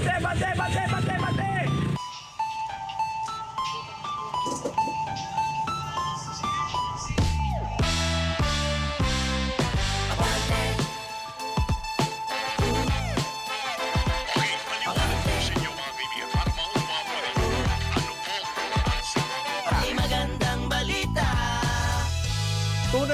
bater, bater!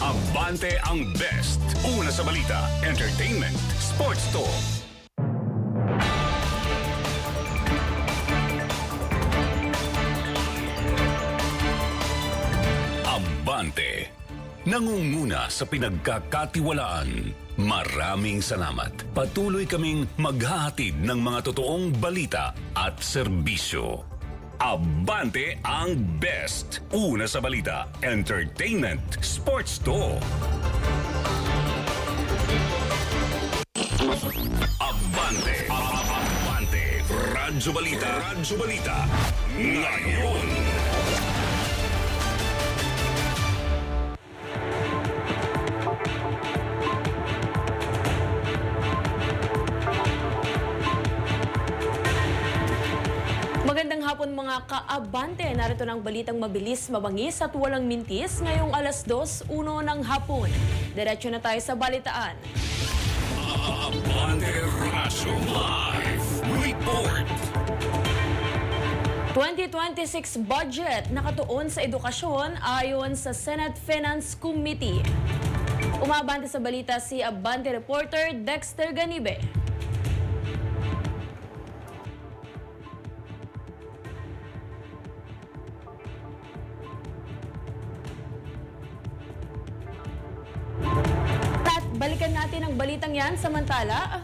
Abante ang best. Una sa balita, entertainment, sports talk. Abante. Nangunguna sa pinagkakatiwalaan. Maraming salamat. Patuloy kaming maghahatid ng mga totoong balita at serbisyo. Abante ang best. Una sa balita, entertainment, sports to. Abante. Abante. Radyo Balita. Radyo Balita. Ngayon. Hapon mga kaabante. Narito ng balitang mabilis, mabangis at walang mintis ngayong alas 2.1 ng hapon. Diretso na tayo sa balitaan. Abante Radyo Live. Report. 2026 budget nakatuon sa edukasyon ayon sa Senate Finance Committee. Umabante sa balita si Abante reporter Dexter Ganibe. Balikan natin ang balitang yan. Samantala,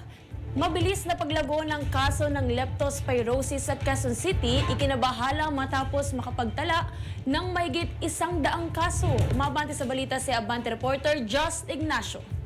mabilis na paglago ng kaso ng leptospirosis sa Quezon City, ikinabahala matapos makapagtala ng mahigit isang daang kaso. Umabante sa balita si Abante reporter Just Ignacio.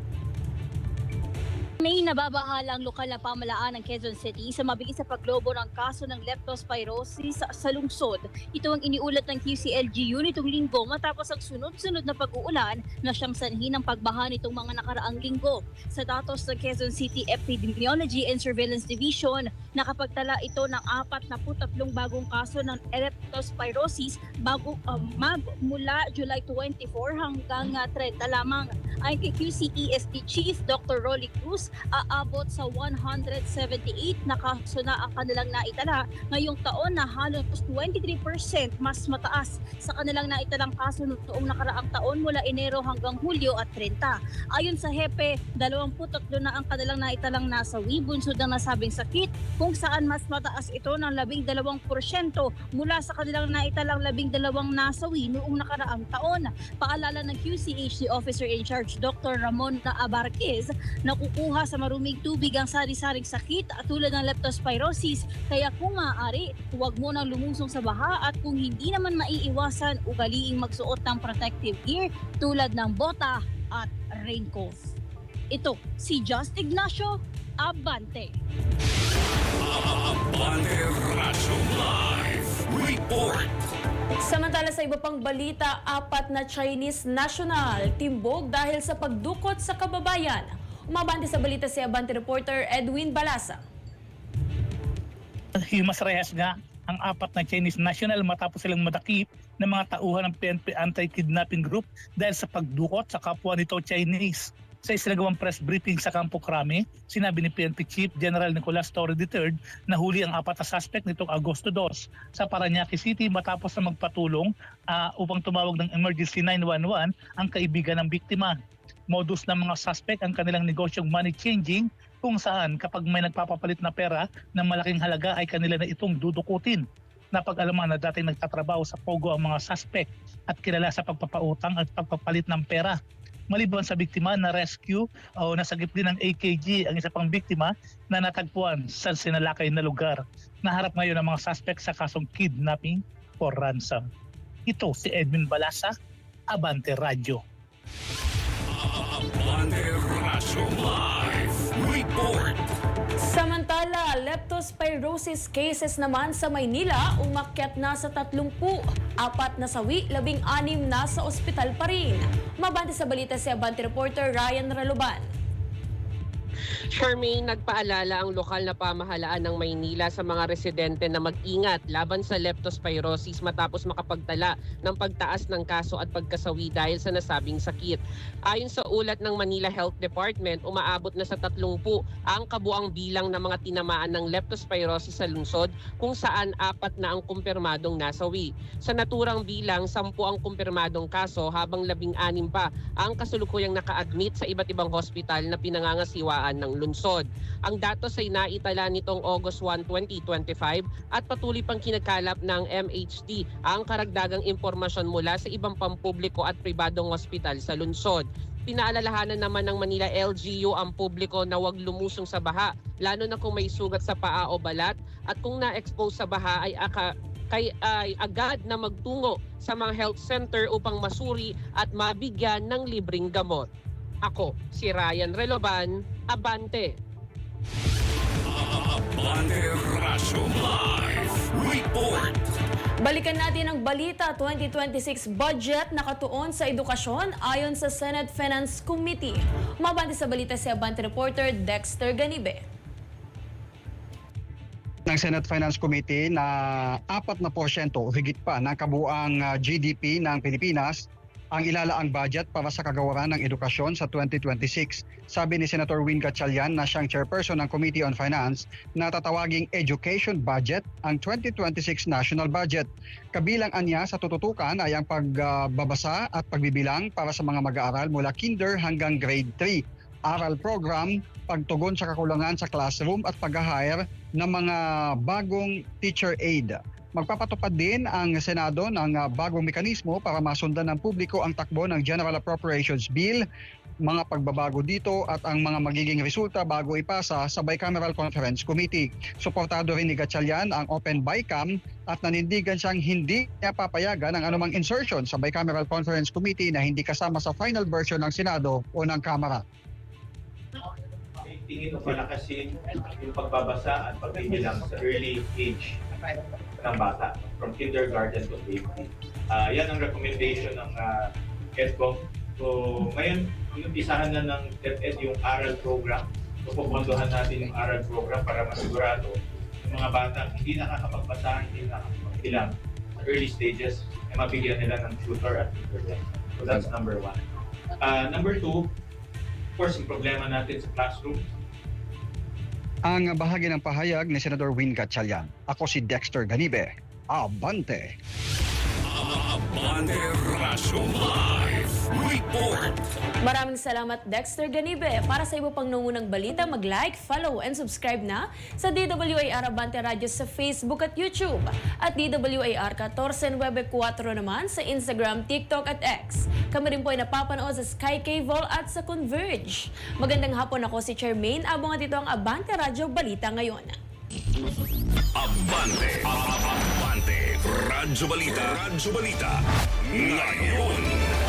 May nababahala ang lokal na pamalaan ng Quezon City sa mabilis sa paglobo ng kaso ng leptospirosis sa lungsod. Ito ang iniulat ng QCLGU nitong linggo matapos ang sunod-sunod na pag-uulan na siyang sanhi ng pagbaha nitong mga nakaraang linggo. Sa datos ng Quezon City Epidemiology and Surveillance Division, nakapagtala ito ng 43 bagong kaso ng leptospirosis bago uh, mag mula July 24 hanggang uh, 30 lamang. Ayon kay QCESD Chief Dr. Rolly Cruz, aabot sa 178 na kaso na ang kanilang naitala ngayong taon na halos 23% mas mataas sa kanilang naitalang kaso noong nakaraang taon mula Enero hanggang Hulyo at 30. Ayon sa HEPE, 23 na ang kanilang naitalang nasawi bunsod ng nasabing sakit kung saan mas mataas ito ng 12% mula sa kanilang naitalang 12 nasawi noong nakaraang taon. Paalala ng QCHD Officer in Charge Dr. Ramon Abarquez na kukuha sa maruming tubig ang sari-saring sakit at tulad ng leptospirosis kaya kung maaari, huwag mo nang lumusong sa baha at kung hindi naman maiiwasan, ugaliing magsuot ng protective gear tulad ng bota at raincoat. Ito si Just Ignacio Abante. Abante Radyo Live. Report. Samantala sa iba pang balita, apat na Chinese national timbog dahil sa pagdukot sa kababayan. Umabante sa balita si Abante reporter Edwin Balasa. Himas Reyes nga ang apat na Chinese national matapos silang madakip ng mga tauhan ng PNP anti-kidnapping group dahil sa pagdukot sa kapwa nito Chinese. Sa isinagawang press briefing sa Campo Crame, sinabi ni PNP Chief General Nicolas Torre III na huli ang apat na suspect nitong Agosto 2 sa Paranaque City matapos na magpatulong ah, upang tumawag ng Emergency 911 ang kaibigan ng biktima. Modus ng mga suspect ang kanilang negosyong money changing kung saan kapag may nagpapapalit na pera ng malaking halaga ay kanila na itong dudukutin. Napag-alaman na dating nagtatrabaho sa Pogo ang mga suspect at kilala sa pagpapautang at pagpapalit ng pera. Maliban sa biktima na rescue o nasagip din ng AKG ang isa pang biktima na natagpuan sa sinalakay na lugar. Naharap ngayon ang mga suspect sa kasong kidnapping for ransom. Ito si Edwin Balasa, Abante Radio. Abante Radyo Live. Report. Samantala, leptospirosis cases naman sa Maynila umakyat na sa 30. Apat na sawi, labing anim na sa ospital pa rin. Mabante sa balita si Abante reporter Ryan Raluban. Charmaine, nagpaalala ang lokal na pamahalaan ng Maynila sa mga residente na mag-ingat laban sa leptospirosis matapos makapagtala ng pagtaas ng kaso at pagkasawi dahil sa nasabing sakit. Ayon sa ulat ng Manila Health Department, umaabot na sa 30 ang kabuang bilang ng mga tinamaan ng leptospirosis sa lungsod kung saan apat na ang kumpirmadong nasawi. Sa naturang bilang, 10 ang kumpirmadong kaso habang 16 pa ang kasulukuyang naka-admit sa iba't ibang hospital na pinangangasiwaan ng lungsod. Ang datos ay naitala nitong August 1, 2025 at patuloy pang kinakalap ng MHD ang karagdagang impormasyon mula sa ibang pampubliko at pribadong hospital sa lungsod. Pinaalalahanan naman ng Manila LGU ang publiko na huwag lumusong sa baha, lalo na kung may sugat sa paa o balat at kung na-expose sa baha ay aka, kay ay agad na magtungo sa mga health center upang masuri at mabigyan ng libreng gamot. Ako, si Ryan Reloban, Abante. Abante Razo Live Report. Balikan natin ang balita 2026 budget nakatuon sa edukasyon ayon sa Senate Finance Committee. Mabante sa balita si Abante reporter Dexter Ganibe. ng Senate Finance Committee na 4 na porsyento o higit pa ng kabuang ah, GDP ng Pilipinas ang ilalaang budget para sa kagawaran ng edukasyon sa 2026. Sabi ni Senator Win Gatchalian na siyang chairperson ng Committee on Finance na tatawaging education budget ang 2026 national budget. Kabilang anya sa tututukan ay ang pagbabasa at pagbibilang para sa mga mag-aaral mula kinder hanggang grade 3 aral program, pagtugon sa kakulangan sa classroom at pag-hire ng mga bagong teacher aid. Magpapatupad din ang Senado ng ah, bagong mekanismo para masundan ng publiko ang takbo ng General Appropriations Bill, mga pagbabago dito at ang mga magiging resulta bago ipasa sa Bicameral Conference Committee. Suportado rin ni Gatchalian ang Open Bicam at nanindigan siyang hindi niya papayagan ang anumang insertion sa Bicameral Conference Committee na hindi kasama sa final version ng Senado o ng Kamara. tingin mo palakasin yung pagbabasa at pagbibilang sa early age ng bata from kindergarten to grade three. Ah, yan ang recommendation ng uh, EDCOM. So ngayon, inumpisahan na ng DepEd yung aral program. So pupunduhan natin yung aral program para masigurado yung mga bata hindi nakakapagbasa, hindi nakakapagbilang early stages, ay mabigyan nila ng tutor at tutor. So that's number one. Ah, number two, of course, yung problema natin sa classroom, Ang bahagi ng pahayag ni Senador Win Gatchalian. Ako si Dexter Ganibe. Abante! Abante Live Report. Maraming salamat Dexter Ganibe. Para sa iba pang nangunang balita, mag-like, follow, and subscribe na sa DWAR Abante Radio sa Facebook at YouTube at DWAR 1494 naman sa Instagram, TikTok at X. Kami rin po ay napapanood sa Sky Cable at sa Converge. Magandang hapon ako si Charmaine. Abang at ito ang Abante Radio Balita ngayon. Abante. Abante. Radyo Balita. Radyo Balita. Ngayon.